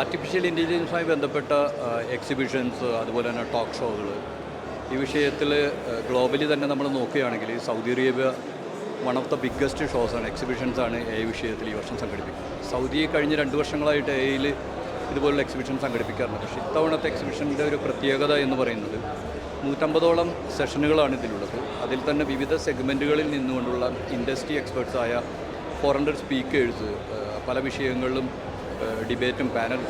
Artificial ഇന്റലിജൻസുമായി ബന്ധപ്പെട്ട exhibitions അതുപോലെ തന്നെ ടോക്ക് ഷോകൾ ഈ വിഷയത്തിൽ ഗ്ലോബലി തന്നെ നമ്മൾ നോക്കുകയാണെങ്കിൽ Saudi Arabia one of the biggest ഷോസാണ് എക്സിബിഷൻസാണ് എ വിഷയത്തിൽ ഈ വർഷം സംഘടിപ്പിക്കുന്നത്. സൗദി കഴിഞ്ഞ രണ്ട് വർഷങ്ങളായിട്ട് എയിൽ ഇതുപോലുള്ള എക്സിബിഷൻ സംഘടിപ്പിക്കാറുണ്ട്. പക്ഷേ ഇത്തവണത്തെ എക്സിബിഷന്റെ ഒരു പ്രത്യേകത എന്ന് പറയുന്നത് നൂറ്റമ്പതോളം സെഷനുകളാണ് ഇതിലുള്ളത്. അതിൽ തന്നെ വിവിധ സെഗ്മെന്റുകളിൽ നിന്നുകൊണ്ടുള്ള ഇൻഡസ്ട്രി എക്സ്പേർട്സായ ഫോർ ഹൺഡ്രഡ് സ്പീക്കേഴ്സ് പല വിഷയങ്ങളിലും ഡിബേറ്റും പാനൽ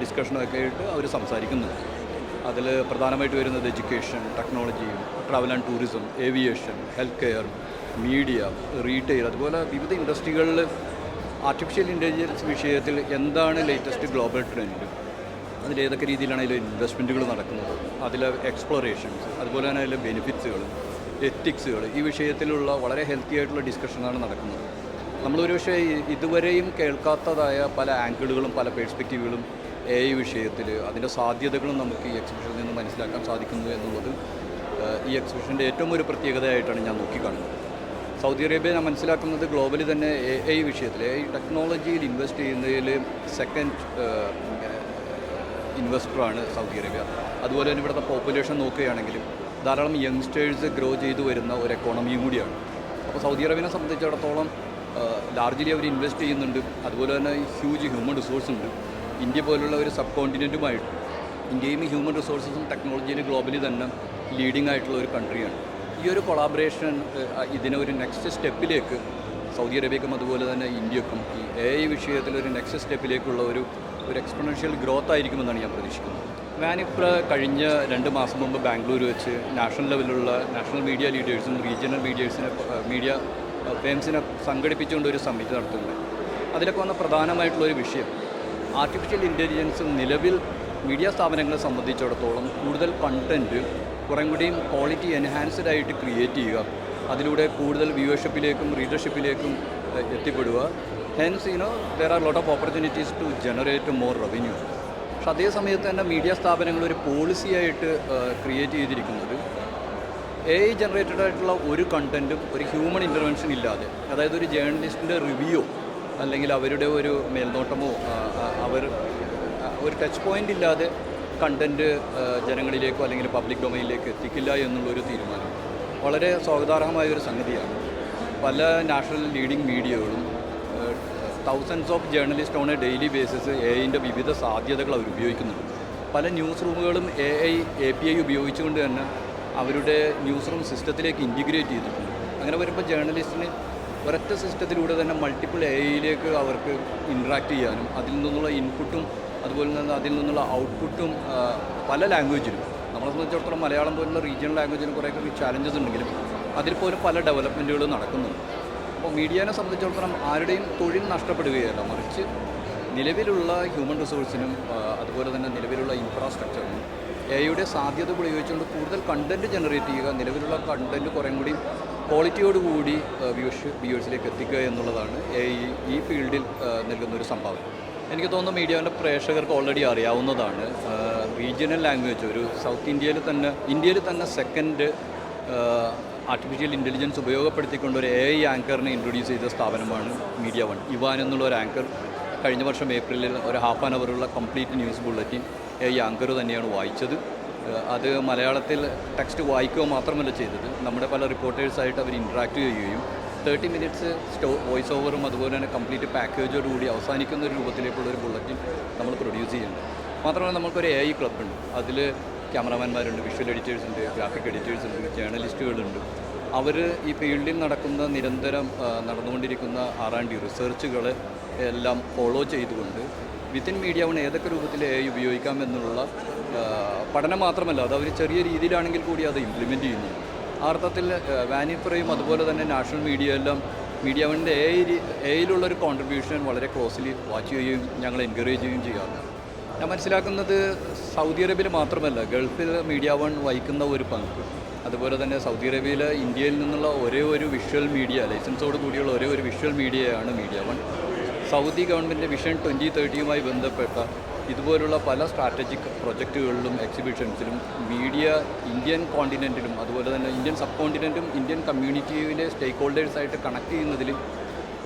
ഡിസ്കഷനും ഒക്കെ ആയിട്ട് അവർ സംസാരിക്കുന്നുണ്ട്. അതിൽ പ്രധാനമായിട്ട് വരുന്നത് education technology travel and tourism aviation health care media retail അതുപോലെ വിവിധ ഇൻഡസ്ട്രികളിൽ ആർട്ടിഫിഷ്യൽ ഇന്റലിജൻസ് വിഷയത്തിൽ എന്താണ് ലേറ്റസ്റ്റ് ഗ്ലോബൽ ട്രെൻഡ് അതിൽ ഏതൊക്കെ രീതിയിലാണ് അതിൽ ഇൻവെസ്റ്റ്മെന്റുകൾ നടക്കുന്നത്? അതിൽ എക്സ്പ്ലോറേഷൻസ് അതുപോലെ തന്നെ അതിലെ ബെനിഫിറ്റ്സുകൾ എത്തിക്സുകൾ ഈ വിഷയത്തിലുള്ള വളരെ ഹെൽത്തി ആയിട്ടുള്ള ഡിസ്കഷനാണ് നടക്കുന്നത്. നമ്മളൊരു പക്ഷേ ഇതുവരെയും കേൾക്കാത്തതായ പല ആംഗിളുകളും പല പേഴ്സ്പെക്റ്റീവുകളും എ ഐ വിഷയത്തിൽ അതിന്റെ സാധ്യതകളും നമുക്ക് ഈ എക്സിബിഷനിൽ നിന്ന് മനസ്സിലാക്കാൻ സാധിക്കുന്നു എന്നുള്ളത് ഈ എക്സിബിഷന്റെ ഏറ്റവും ഒരു പ്രത്യേകതയായിട്ടാണ് ഞാൻ നോക്കിക്കാണുന്നത്. സൗദി അറേബ്യ ഞാൻ മനസ്സിലാക്കുന്നത് ഗ്ലോബലി തന്നെ എ ഐ വിഷയത്തിൽ എ ഐ ടെക്നോളജിയിൽ ഇൻവെസ്റ്റ് ചെയ്യുന്നതിൽ സെക്കൻഡ് ഇൻവെസ്റ്ററാണ് സൗദി അറേബ്യ. അതുപോലെ തന്നെ ഇവിടുത്തെ പോപ്പുലേഷൻ നോക്കുകയാണെങ്കിലും ധാരാളം യങ്സ്റ്റേഴ്സ് ഗ്രോ ചെയ്തു വരുന്ന ഒരു എക്കോണമിയും കൂടിയാണ്. അപ്പോൾ സൗദി അറേബ്യനെ സംബന്ധിച്ചിടത്തോളം ലാർജ്ലി അവർ ഇൻവെസ്റ്റ് ചെയ്യുന്നുണ്ട്. അതുപോലെ തന്നെ ഹ്യൂജ് ഹ്യൂമൻ റിസോഴ്സ് ഉണ്ട്. ഇന്ത്യ പോലുള്ള ഒരു സബ് കോണ്ടിനെന്റുമായിട്ട് ഇന്ത്യയും ഹ്യൂമൻ റിസോഴ്സസും ടെക്നോളജിയിൽ ഗ്ലോബലി തന്നെ ലീഡിംഗ് ആയിട്ടുള്ള ഒരു കൺട്രിയാണ് ഈ ഒരു കൊളാബറേഷൻ ഇതിനെ ഒരു നെക്സ്റ്റ് സ്റ്റെപ്പിലേക്ക് സൗദി അറേബ്യക്കും അതുപോലെ തന്നെ ഇന്ത്യക്കും ഈ എ ഐ വിഷയത്തിൽ ഒരു നെക്സ്റ്റ് സ്റ്റെപ്പിലേക്കുള്ള ഒരു ഒരു എക്സ്പൊണൻഷ്യൽ ഗ്രോത്ത് ആയിരിക്കുമെന്നാണ് ഞാൻ പ്രതീക്ഷിക്കുന്നത്. ഞാനിപ്പോൾ കഴിഞ്ഞ രണ്ട് മാസം മുമ്പ് ബാംഗ്ലൂർ വെച്ച് നാഷണൽ ലെവലിലുള്ള നാഷണൽ മീഡിയ ലീഡേഴ്സും റീജിയണൽ മീഡിയേഴ്സിനെ മീഡിയ ഫേംസിനെ സംഘടിപ്പിച്ചുകൊണ്ട് ഒരു സമിതി നടത്തുന്നത്. അതിലൊക്കെ വന്ന പ്രധാനമായിട്ടുള്ള ഒരു വിഷയം ആർട്ടിഫിഷ്യൽ ഇന്റലിജൻസ് നിലവിൽ മീഡിയ സ്ഥാപനങ്ങളെ സംബന്ധിച്ചിടത്തോളം കൂടുതൽ കണ്ടന്റ് കുറേ കൂടിയും ക്വാളിറ്റി എൻഹാൻസ്ഡ് ആയിട്ട് ക്രിയേറ്റ് ചെയ്യുക അതിലൂടെ കൂടുതൽ വ്യൂവർഷിപ്പിലേക്കും റീഡർഷിപ്പിലേക്കും എത്തിപ്പെടുക. Hence you know there are lot of opportunities to generate more revenue പക്ഷെ അതേ സമയത്ത് തന്നെ മീഡിയ സ്ഥാപനങ്ങൾ ഒരു പോളിസിയായിട്ട് ക്രിയേറ്റ് ചെയ്തിരിക്കുന്നത് എ ഐ ജനറേറ്റഡ് ആയിട്ടുള്ള ഒരു കണ്ടന്റും ഒരു ഹ്യൂമൻ ഇന്റർവെൻഷൻ ഇല്ലാതെ അതായത് ഒരു ജേർണലിസ്റ്റിന്റെ റിവ്യൂ അല്ലെങ്കിൽ അവരുടെ ഒരു മേൽനോട്ടമോ അവർ ഒരു ടച്ച് പോയിന്റ് ഇല്ലാതെ കണ്ടന്റ് ജനങ്ങളിലേക്കോ അല്ലെങ്കിൽ പബ്ലിക് ഡൊമൈനിലേക്ക് എത്തിക്കില്ല എന്നുള്ളൊരു തീരുമാനം. വളരെ സ്വാഗതാർഹമായ ഒരു സംഗതിയാണ്. പല national leading മീഡിയകളും thousands of journalist on a daily basis A ഐന്റെ വിവിധ സാധ്യതകൾ അവർ ഉപയോഗിക്കുന്നുണ്ട്. പല ന്യൂസ് റൂമുകളും A I A P I ഉപയോഗിച്ചുകൊണ്ട് തന്നെ അവരുടെ ന്യൂസ് റൂം സിസ്റ്റത്തിലേക്ക് ഇന്റിഗ്രേറ്റ് ചെയ്തിട്ടുണ്ട്. അങ്ങനെ വരുമ്പോൾ ജേർണലിസ്റ്റിന് ഒരൊറ്റ സിസ്റ്റത്തിലൂടെ തന്നെ മൾട്ടിപ്പിൾ ഏരിയയിലേക്ക് അവർക്ക് ഇൻട്രാക്ട് ചെയ്യാനും അതിൽ നിന്നുള്ള ഇൻപുട്ടും അതുപോലെ തന്നെ അതിൽ നിന്നുള്ള ഔട്ട്പുട്ടും പല ലാംഗ്വേജിലും നമ്മളെ സംബന്ധിച്ചിടത്തോളം മലയാളം പോലുള്ള റീജിയണൽ ലാംഗ്വേജിന് കുറേയൊക്കെ ചാലഞ്ചസ് ഉണ്ടെങ്കിലും അതിൽ പല ഡെവലപ്മെന്റുകളും നടക്കുന്നുണ്ട്. അപ്പോൾ മീഡിയനെ സംബന്ധിച്ചിടത്തോളം ആരുടെയും തൊഴിൽ നഷ്ടപ്പെടുകയല്ല. മറിച്ച് നിലവിലുള്ള ഹ്യൂമൻ റിസോഴ്സിനും അതുപോലെ തന്നെ നിലവിലുള്ള ഇൻഫ്രാസ്ട്രക്ചറിനും എയുടെ സാധ്യത ഉപയോഗിച്ചുകൊണ്ട് കൂടുതൽ കണ്ടന്റ് ജനറേറ്റ് ചെയ്യുക നിലവിലുള്ള കണ്ടന്റ് കുറേ കൂടി ക്വാളിറ്റിയോടുകൂടി വ്യൂഷ് വ്യൂവേഴ്സിലേക്ക് എത്തിക്കുക എന്നുള്ളതാണ് എ ഈ ഫീൽഡിൽ നൽകുന്ന ഒരു സംഭാവന. എനിക്ക് തോന്നുന്നു മീഡിയാവിന്റെ പ്രേക്ഷകർക്ക് ഓൾറെഡി അറിയാവുന്നതാണ്. റീജിയണൽ ലാംഗ്വേജ് ഒരു സൗത്ത് ഇന്ത്യയിൽ തന്നെ ഇന്ത്യയിൽ തന്നെ സെക്കൻഡ് ആർട്ടിഫിഷ്യൽ ഇന്റലിജൻസ് ഉപയോഗപ്പെടുത്തിക്കൊണ്ട് ഒരു എ ഐ ആങ്കറിനെ ഇൻട്രൊഡ്യൂസ് ചെയ്ത സ്ഥാപനമാണ് മീഡിയ വൺ. ഇവാൻ എന്നുള്ള ഒരു ആങ്കർ കഴിഞ്ഞ വർഷം ഏപ്രിലിൽ ഒരു ഹാഫ് ആൻ അവറുള്ള കംപ്ലീറ്റ് ന്യൂസ് ബുള്ളറ്റിൻ ഈ ഐ ആങ്കർ തന്നെയാണ് വായിച്ചത്. അത് മലയാളത്തിൽ ടെക്സ്റ്റ് വായിക്കുക മാത്രമല്ല ചെയ്തത്. നമ്മുടെ പല റിപ്പോർട്ടേഴ്സായിട്ട് അവർ ഇൻട്രാക്ട് ചെയ്യുകയും തേർട്ടി മിനിറ്റ്സ് സ്റ്റോ വോയിസ് ഓവറും അതുപോലെ തന്നെ കംപ്ലീറ്റ് പാക്കേജോടുകൂടി അവസാനിക്കുന്ന ഒരു രൂപത്തിലേക്കുള്ള ഒരു ബുള്ളറ്റിൻ നമ്മൾ പ്രൊഡ്യൂസ് ചെയ്യുന്നുണ്ട്. മാത്രമല്ല നമുക്കൊരു എ ഐ ക്ലബ് ഉണ്ട്. അതിൽ ക്യാമറാമാൻമാരുണ്ട് വിഷ്വൽ എഡിറ്റേഴ്സ് ഉണ്ട് ഗ്രാഫിക് എഡിറ്റേഴ്സ് ഉണ്ട് ജേർണലിസ്റ്റുകളുണ്ട് അവർ ഈ ഫീൽഡിൽ നടക്കുന്ന നിരന്തരം നടന്നുകൊണ്ടിരിക്കുന്ന ആർ ആൻഡ് ഡി റിസർച്ചുകളെ എല്ലാം ഫോളോ ചെയ്തുകൊണ്ട് വിത്തിൻ മീഡിയ വൺ ഏതൊക്കെ രൂപത്തിൽ എ ഐ ഉപയോഗിക്കാം എന്നുള്ള പഠനം മാത്രമല്ല അത് അവർ ചെറിയ രീതിയിലാണെങ്കിൽ കൂടി അത് ഇംപ്ലിമെന്റ് ചെയ്യുന്നു. ആ അർത്ഥത്തിൽ വാനിഫ്രയും അതുപോലെ തന്നെ നാഷണൽ മീഡിയ എല്ലാം മീഡിയ വണ്ണിന്റെ എ എയിലുള്ള ഒരു കോൺട്രിബ്യൂഷൻ വളരെ ക്ലോസ്ലി വാച്ച് ചെയ്യുകയും ഞങ്ങൾ എൻകറേജ് ചെയ്യുകയും ചെയ്യാറുണ്ട്. ഞാൻ മനസ്സിലാക്കുന്നത് സൗദി അറേബ്യയിൽ മാത്രമല്ല ഗൾഫിൽ മീഡിയ വൺ വഹിക്കുന്ന ഒരു പങ്ക്. അതുപോലെ തന്നെ സൗദി അറേബ്യയിൽ ഇന്ത്യയിൽ നിന്നുള്ള ഒരേ ഒരു വിഷ്വൽ മീഡിയ ലൈസൻസോട് കൂടിയുള്ള ഒരേ ഒരു visual മീഡിയയാണ് media one Saudi government vision twenty തേർട്ടിയുമായി ബന്ധപ്പെട്ട ഇതുപോലുള്ള പല സ്ട്രാറ്റജിക് പ്രൊജക്റ്റുകളിലും എക്സിബിഷൻസിലും മീഡിയ ഇന്ത്യൻ കോണ്ടിനെന്റിലും അതുപോലെ തന്നെ ഇന്ത്യൻ സബ് കോണ്ടിനെന്റും ഇന്ത്യൻ കമ്മ്യൂണിറ്റിയിലെ സ്റ്റേക്ക് ഹോൾഡേഴ്സായിട്ട് കണക്ട് ചെയ്യുന്നതിലും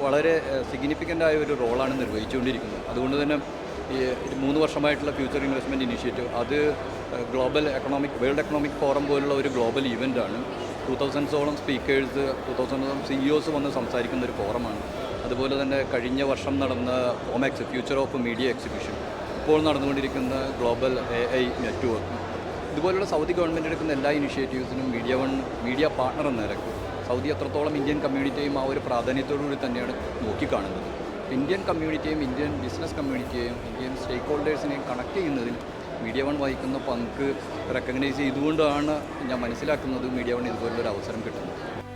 വളരെ സിഗ്നിഫിക്കന്റ് ആയ ഒരു റോളാണ് നിർവഹിച്ചുകൊണ്ടിരിക്കുന്നത്. അതുകൊണ്ട് തന്നെ ഈ മൂന്ന് വർഷമായിട്ടുള്ള ഫ്യൂച്ചർ ഇൻവെസ്റ്റ്മെന്റ് ഇനിഷ്യേറ്റീവ് അത് global economic world economic forum പോലുള്ള ഒരു ഗ്ലോബൽ ഇവന്റാണ് ടു തൗസൻഡ്സോളം സ്പീക്കേഴ്സ് ടു തൗസൻഡോളം സിഇഒസ് വന്ന് സംസാരിക്കുന്ന ഒരു ഫോറമാണ് അതുപോലെ തന്നെ കഴിഞ്ഞ വർഷം നടന്ന FOMEX future of media exhibition ഇപ്പോൾ നടന്നുകൊണ്ടിരിക്കുന്ന ഗ്ലോബൽ എ ഐ നെറ്റ്വർക്ക് ഇതുപോലുള്ള സൗദി ഗവൺമെന്റ് എടുക്കുന്ന എല്ലാ ഇനിഷ്യേറ്റീവ്സിനും മീഡിയ വൺ മീഡിയ പാർട്ണർ എന്ന നിലയ്ക്ക് സൗദി അത്രത്തോളം ഇന്ത്യൻ കമ്മ്യൂണിറ്റിയും ആ ഒരു പ്രാധാന്യത്തോടുകൂടി തന്നെയാണ് നോക്കിക്കാണുന്നത്. ഇന്ത്യൻ കമ്മ്യൂണിറ്റിയും ഇന്ത്യൻ ബിസിനസ് കമ്മ്യൂണിറ്റിയെയും ഇന്ത്യൻ സ്റ്റേക്ക് ഹോൾഡേഴ്സിനെയും കണക്ട് ചെയ്യുന്നതിൽ മീഡിയ വൺ വഹിക്കുന്ന പങ്ക് റെക്കഗ്നൈസ് ചെയ്തുകൊണ്ടാണ് ഞാൻ മനസ്സിലാക്കുന്നത് മീഡിയ വൺ ഇതുപോലുള്ളൊരു അവസരം കിട്ടുന്നത്.